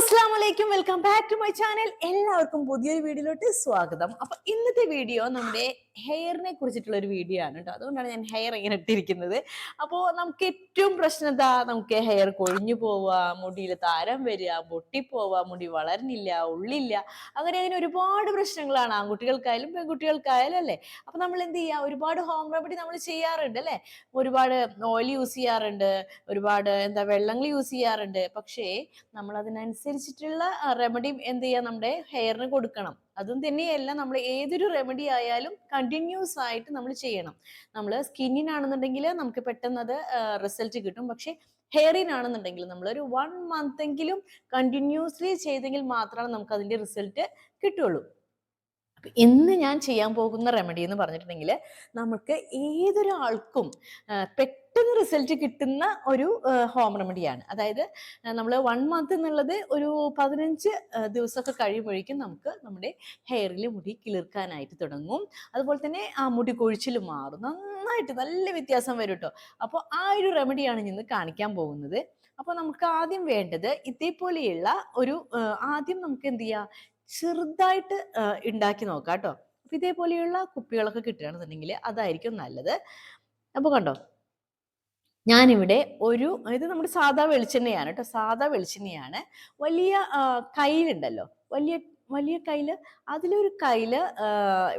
അസ്സാം വലൈക്കും welcome back to my channel എല്ലാവർക്കും പുതിയൊരു വീഡിയോയിലോട്ട് സ്വാഗതം. അപ്പൊ ഇന്നത്തെ വീഡിയോ നമ്മുടെ ഹെയറിനെ കുറിച്ചിട്ടുള്ള ഒരു വീഡിയോ ആണ് കേട്ടോ അതുകൊണ്ടാണ് ഞാൻ ഹെയർ ഇങ്ങനെ ഇട്ടിരിക്കുന്നത്. അപ്പോൾ നമുക്ക് ഏറ്റവും പ്രശ്നം എന്താ? നമുക്ക് ഹെയർ കൊഴിഞ്ഞു പോവുക മുടിയിൽ താരം വരിക പൊട്ടിപ്പോവുക മുടി വളരുന്നില്ല ഉള്ളില്ല. അങ്ങനെ അങ്ങനെ ഒരുപാട് പ്രശ്നങ്ങളാണ് ആൺകുട്ടികൾക്കായാലും പെൺകുട്ടികൾക്കായാലും അല്ലേ? അപ്പൊ നമ്മൾ എന്ത് ചെയ്യുക? ഒരുപാട് ഹോം റെമഡി നമ്മൾ ചെയ്യാറുണ്ട് അല്ലേ? ഒരുപാട് ഓയിൽ യൂസ് ചെയ്യാറുണ്ട് ഒരുപാട് എന്താ വെള്ളങ്ങൾ യൂസ് ചെയ്യാറുണ്ട്. പക്ഷേ നമ്മൾ അതിനനുസരിച്ചിട്ടുള്ള റെമഡി എന്ത് ചെയ്യുക? നമ്മുടെ ഹെയറിന് കൊടുക്കണം. അതും തന്നെയല്ല നമ്മൾ ഏതൊരു റെമഡി ആയാലും കണ്ടിന്യൂസ് ആയിട്ട് നമ്മൾ ചെയ്യണം. നമ്മൾ സ്കിന്നിനാണെന്നുണ്ടെങ്കിൽ നമുക്ക് പെട്ടെന്ന് അത് റിസൾട്ട് കിട്ടും. പക്ഷേ ഹെയറിനാണെന്നുണ്ടെങ്കിൽ നമ്മൾ ഒരു വൺ മന്ത് എങ്കിലും കണ്ടിന്യൂസ്ലി ചെയ്തെങ്കിൽ മാത്രമാണ് നമുക്ക് അതിന്റെ റിസൾട്ട് കിട്ടുള്ളൂ ഇന്ന് ഞാൻ ചെയ്യാൻ പോകുന്ന റെമഡി എന്ന് പറഞ്ഞിട്ടുണ്ടെങ്കിൽ നമുക്ക് ഏതൊരാൾക്കും പെട്ടെന്ന് റിസൾട്ട് കിട്ടുന്ന ഒരു ഹോം റെമഡിയാണ് അതായത് നമ്മൾ വൺ മന്ത് എന്നുള്ളത് ഒരു പതിനഞ്ച് ദിവസമൊക്കെ കഴിയുമ്പോഴേക്കും നമുക്ക് നമ്മുടെ ഹെയറിൽ മുടി കിളിർക്കാനായിട്ട് തുടങ്ങും. അതുപോലെ തന്നെ ആ മുടി കൊഴിച്ചിൽ മാറും. നന്നായിട്ട് നല്ല വ്യത്യാസം വരും കേട്ടോ അപ്പോൾ ആ ഒരു റെമഡിയാണ് ഇന്ന് കാണിക്കാൻ പോകുന്നത്. അപ്പോൾ നമുക്ക് ആദ്യം വേണ്ടത് ഇതേപോലെയുള്ള ഒരു ആദ്യം നമുക്ക് എന്ത് ചെയ്യാം ചെറുതായിട്ട് ഉണ്ടാക്കി നോക്കാം കേട്ടോ അപ്പൊ ഇതേപോലെയുള്ള കുപ്പികളൊക്കെ കിട്ടുകയാണെന്നുണ്ടെങ്കിൽ അതായിരിക്കും നല്ലത്. അപ്പോൾ കണ്ടോ? ഞാനിവിടെ ഒരു ഇത് നമ്മുടെ സാധാ വെളിച്ചെണ്ണയാണ് കേട്ടോ സാധാ വെളിച്ചെണ്ണയാണ്. വലിയ കയ്യിലുണ്ടല്ലോ. വലിയ വലിയ കയ്യിൽ അതിലൊരു കയ്യിൽ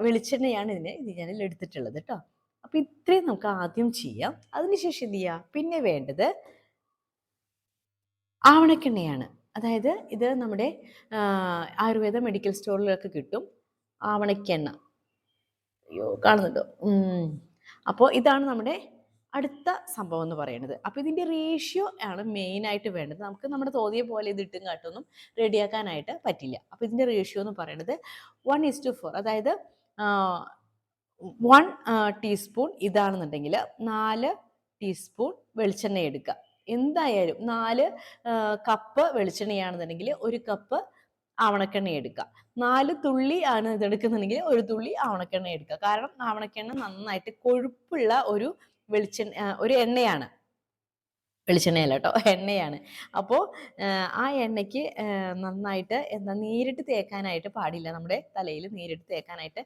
വെളിച്ചെണ്ണയാണ് ഇതിന് ഇത് ഞാൻ എടുത്തിട്ടുള്ളത് കേട്ടോ അപ്പൊ ഇത്രയും നമുക്ക് ആദ്യം ചെയ്യാം. അതിനുശേഷം എന്ത് ചെയ്യാം? പിന്നെ വേണ്ടത് ആവണക്കെണ്ണയാണ്. അതായത് ഇത് നമ്മുടെ ആയുർവേദ മെഡിക്കൽ സ്റ്റോറിലൊക്കെ കിട്ടും. ആവണക്കെണ്ണ. അയ്യോ കാണുന്നുണ്ടോ? അപ്പോൾ ഇതാണ് നമ്മുടെ അടുത്ത സംഭവം എന്ന് പറയുന്നത്. അപ്പോൾ ഇതിന്റെ റേഷ്യോ ആണ് മെയിനായിട്ട് വേണ്ടത്. നമുക്ക് നമ്മുടെ തോന്നിയ പോലെ ഇത് ഇട്ടും കാട്ടൊന്നും റെഡിയാക്കാനായിട്ട് പറ്റില്ല. അപ്പോൾ ഇതിന്റെ റേഷ്യോ എന്ന് പറയുന്നത് വൺ ഇസ് ടു ഫോർ അതായത് വൺ ടീസ്പൂൺ ഇതാണെന്നുണ്ടെങ്കിൽ നാല് ടീസ്പൂൺ വെളിച്ചെണ്ണ എടുക്കുക. എന്തായാലും നാല് കപ്പ് വെളിച്ചെണ്ണയാണെന്നുണ്ടെങ്കിൽ ഒരു കപ്പ് ആവണക്കെണ്ണ എടുക്കുക. നാല് തുള്ളി ആണ് ഇതെടുക്കുന്നുണ്ടെങ്കിൽ ഒരു തുള്ളി ആവണക്കെണ്ണ എടുക്കുക. കാരണം ആവണക്കെണ്ണ നന്നായിട്ട് കൊഴുപ്പുള്ള ഒരു വെളിച്ചെണ്ണ ഒരു എണ്ണയാണ്. വെളിച്ചെണ്ണയല്ല കേട്ടോ എണ്ണയാണ്. അപ്പോൾ ആ എണ്ണയ്ക്ക് നന്നായിട്ട് എന്താ നേരിട്ട് തേക്കാനായിട്ട് പാടില്ല. നമ്മുടെ തലയിൽ നേരിട്ട് തേക്കാനായിട്ട്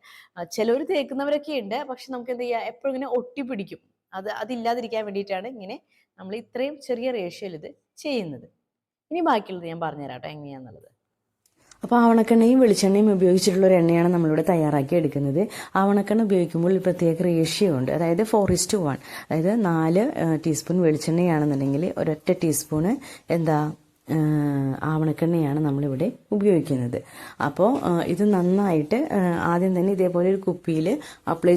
ചിലർ തേക്കുന്നവരൊക്കെ ഉണ്ട്. പക്ഷെ നമുക്ക് എന്ത് ചെയ്യുക എപ്പോഴും ഇങ്ങനെ ഒട്ടിപ്പിടിക്കും അത് അതില്ലാതിരിക്കാൻ വേണ്ടിയിട്ടാണ് ഇങ്ങനെ നമ്മൾ ഇത്രയും ചെറിയ റേഷ്യോയിൽ ഇത് ചെയ്യുന്നത്. ഇനി ബാക്കിയുള്ളത് ഞാൻ പറഞ്ഞുതരാം കേട്ടോ എങ്ങനെയാന്നുള്ളത്. അപ്പോൾ ആവണക്കെണ്ണയും വെളിച്ചെണ്ണയും ഉപയോഗിച്ചിട്ടുള്ള ഒരു എണ്ണയാണ് നമ്മളിവിടെ തയ്യാറാക്കി എടുക്കുന്നത്. ആവണക്കെണ്ണ ഉപയോഗിക്കുമ്പോൾ ഒരു പ്രത്യേക റേഷ്യോ ഉണ്ട്. അതായത് ഫോർ ഇസ്റ്റു വൺ അതായത് നാല് ടീസ്പൂൺ വെളിച്ചെണ്ണയാണെന്നുണ്ടെങ്കിൽ ഒരൊറ്റ ടീസ്പൂണ് എന്താ ആവണക്കെണ്ണയാണ് നമ്മളിവിടെ ഉപയോഗിക്കുന്നത്. അപ്പോൾ ഇത് നന്നായിട്ട് ആദ്യം തന്നെ ഇതേപോലെ ഒരു കുപ്പിയിൽ അപ്ലൈ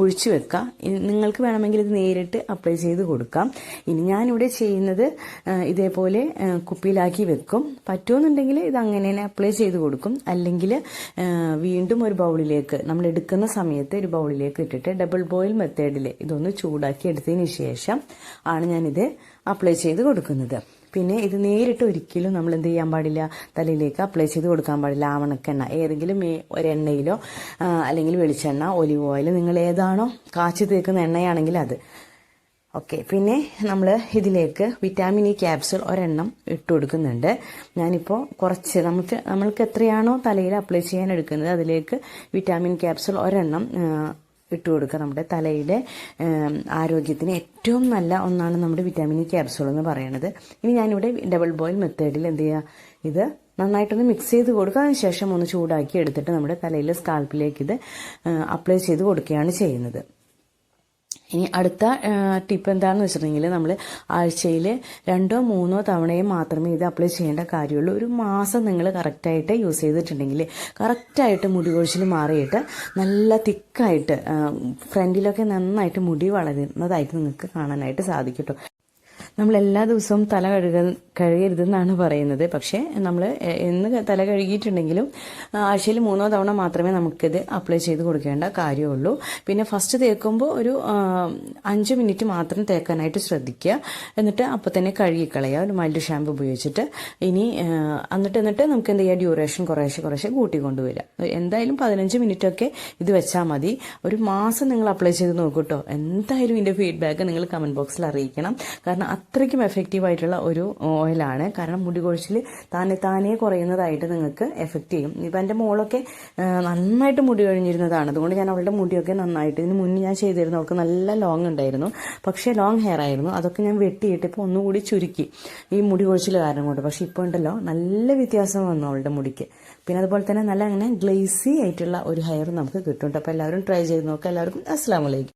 ഒഴിച്ചു വെക്കുക നിങ്ങൾക്ക് വേണമെങ്കിൽ ഇത് നേരിട്ട് അപ്ലൈ ചെയ്ത് കൊടുക്കാം. ഇനി ഞാനിവിടെ ചെയ്യുന്നത് ഇതേപോലെ കുപ്പിയിലാക്കി വെക്കും. പറ്റുമെന്നുണ്ടെങ്കിൽ ഇത് അങ്ങനെ തന്നെ അപ്ലൈ ചെയ്ത് കൊടുക്കും. അല്ലെങ്കിൽ വീണ്ടും ഒരു ബൗളിലേക്ക് നമ്മൾ എടുക്കുന്ന സമയത്ത് ഒരു ബൗളിലേക്ക് ഇട്ടിട്ട് ഡബിൾ ബോയിൽ മെത്തേഡിൽ ഇതൊന്ന് ചൂടാക്കി എടുത്തതിന് ശേഷം ആണ് ഞാനിത് അപ്ലൈ ചെയ്ത് കൊടുക്കുന്നത്. പിന്നെ ഇത് നേരിട്ട് ഒരിക്കലും നമ്മൾ എന്ത് ചെയ്യാൻ പാടില്ല. തലയിലേക്ക് അപ്ലൈ ചെയ്ത് കൊടുക്കാൻ പാടില്ല. ആവണക്കെണ്ണ. ഏതെങ്കിലും ഒരെണ്ണയിലോ അല്ലെങ്കിൽ വെളിച്ചെണ്ണ ഒലിവ് ഓയിൽ നിങ്ങൾ ഏതാണോ കാച്ചി തേക്കുന്ന എണ്ണയാണെങ്കിൽ അത്. ഓക്കെ പിന്നെ നമ്മൾ ഇതിലേക്ക് വിറ്റാമിൻ ഇ ക്യാപ്സുൾ ഒരെണ്ണം ഇട്ട് കൊടുക്കുന്നുണ്ട്. ഞാനിപ്പോൾ കുറച്ച് നമുക്ക് നമ്മൾക്ക് എത്രയാണോ തലയിൽ അപ്ലൈ ചെയ്യാൻ എടുക്കുന്നത് അതിലേക്ക് വിറ്റാമിൻ ക്യാപ്സുൾ ഒരെണ്ണം ഇട്ട് കൊടുക്കുക. നമ്മുടെ തലയുടെ ആരോഗ്യത്തിന് ഏറ്റവും നല്ല ഒന്നാണ് നമ്മുടെ വിറ്റാമിൻ ഇ ക്യാപ്സൂൾ എന്ന് പറയുന്നത് ഇനി ഞാനിവിടെ ഡബിൾ ബോയിൽ മെത്തേഡിൽ എന്ത് ചെയ്യുക ഇത് നന്നായിട്ടൊന്ന് മിക്സ് ചെയ്ത് കൊടുക്കുക. അതിന് ശേഷം ഒന്ന് ചൂടാക്കി എടുത്തിട്ട് നമ്മുടെ തലയിലെ സ്കാൽപ്പിലേക്ക് ഇത് അപ്ലൈ ചെയ്ത് കൊടുക്കുകയാണ് ചെയ്യുന്നത്. ഇനി അടുത്ത ടിപ്പ് എന്താണെന്ന് വെച്ചിട്ടുണ്ടെങ്കിൽ നമ്മൾ ആഴ്ചയിൽ രണ്ടോ മൂന്നോ തവണയും മാത്രമേ ഇത് അപ്ലൈ ചെയ്യേണ്ട കാര്യമുള്ളൂ. ഒരു മാസം നിങ്ങൾ കറക്റ്റായിട്ട് യൂസ് ചെയ്തിട്ടുണ്ടെങ്കിൽ കറക്റ്റായിട്ട് മുടി കൊഴിച്ചിൽ മാറിയിട്ട് നല്ല തിക്കായിട്ട് ഫ്രണ്ടിലൊക്കെ നന്നായിട്ട് മുടി വളരുന്നതായിട്ട് നിങ്ങൾക്ക് കാണാനായിട്ട് സാധിക്കും നമ്മൾ എല്ലാ ദിവസവും തല കഴുക കഴുകരുതെന്നാണ് പറയുന്നത്. പക്ഷേ നമ്മൾ എന്ന് തല കഴുകിയിട്ടുണ്ടെങ്കിലും ആഴ്ചയിൽ മൂന്നോ തവണ മാത്രമേ നമുക്കിത് അപ്ലൈ ചെയ്ത് കൊടുക്കേണ്ട കാര്യമുള്ളൂ. പിന്നെ ഫസ്റ്റ് തേക്കുമ്പോൾ ഒരു അഞ്ച് മിനിറ്റ് മാത്രം തേക്കാനായിട്ട് ശ്രദ്ധിക്കുക. എന്നിട്ട് അപ്പോൾ തന്നെ കഴുകിക്കളയുക. ഒരു മൈൽഡ് ഷാമ്പു ഉപയോഗിച്ചിട്ട്. ഇനി എന്നിട്ട് എന്നിട്ട് നമുക്ക് എന്ത് ചെയ്യുക ഡ്യൂറേഷൻ കുറേശ്ശെ കുറേശ്ശെ കൂട്ടിക്കൊണ്ടുവരിക എന്തായാലും പതിനഞ്ച് മിനിറ്റ് ഒക്കെ ഇത് വെച്ചാൽ മതി. ഒരു മാസം നിങ്ങൾ അപ്ലൈ ചെയ്ത് നോക്കൂട്ടോ എന്തായാലും ഇതിന്റെ ഫീഡ്ബാക്ക് നിങ്ങൾ കമന്റ് ബോക്സിൽ അറിയിക്കണം. കാരണം അത്രയ്ക്കും എഫക്റ്റീവ് ആയിട്ടുള്ള ഒരു ഓയിലാണ് കാരണം മുടി കൊഴിച്ചിൽ താനെ താനേ കുറയുന്നതായിട്ട് നിങ്ങൾക്ക് എഫക്റ്റ് ചെയ്യും. ഇപ്പം എന്റെ മോളൊക്കെ നന്നായിട്ട് മുടി കഴിഞ്ഞിരുന്നതാണ്. അതുകൊണ്ട് ഞാൻ അവളുടെ മുടിയൊക്കെ നന്നായിട്ട് ഇതിന് മുന്നേ ഞാൻ ചെയ്തിരുന്നു അവൾക്ക് നല്ല ലോങ് ഉണ്ടായിരുന്നു. പക്ഷേ ലോങ് ഹെയർ ആയിരുന്നു. അതൊക്കെ ഞാൻ വെട്ടിയിട്ട് ഇപ്പോൾ ഒന്നുകൂടി ചുരുക്കി ഈ മുടി കൊഴിച്ചിൽ കാരണം കൊണ്ട്. പക്ഷേ ഇപ്പോൾ ഉണ്ടല്ലോ നല്ല വ്യത്യാസം വന്നു അവളുടെ മുടിക്ക്. പിന്നെ അതുപോലെ തന്നെ നല്ല അങ്ങനെ ഗ്ലേസി ആയിട്ടുള്ള ഒരു ഹെയർ നമുക്ക് കിട്ടുന്നുണ്ട്. അപ്പോൾ എല്ലാവരും ട്രൈ ചെയ്ത് നോക്കുക എല്ലാവർക്കും അസ്സാം വലൈക്കും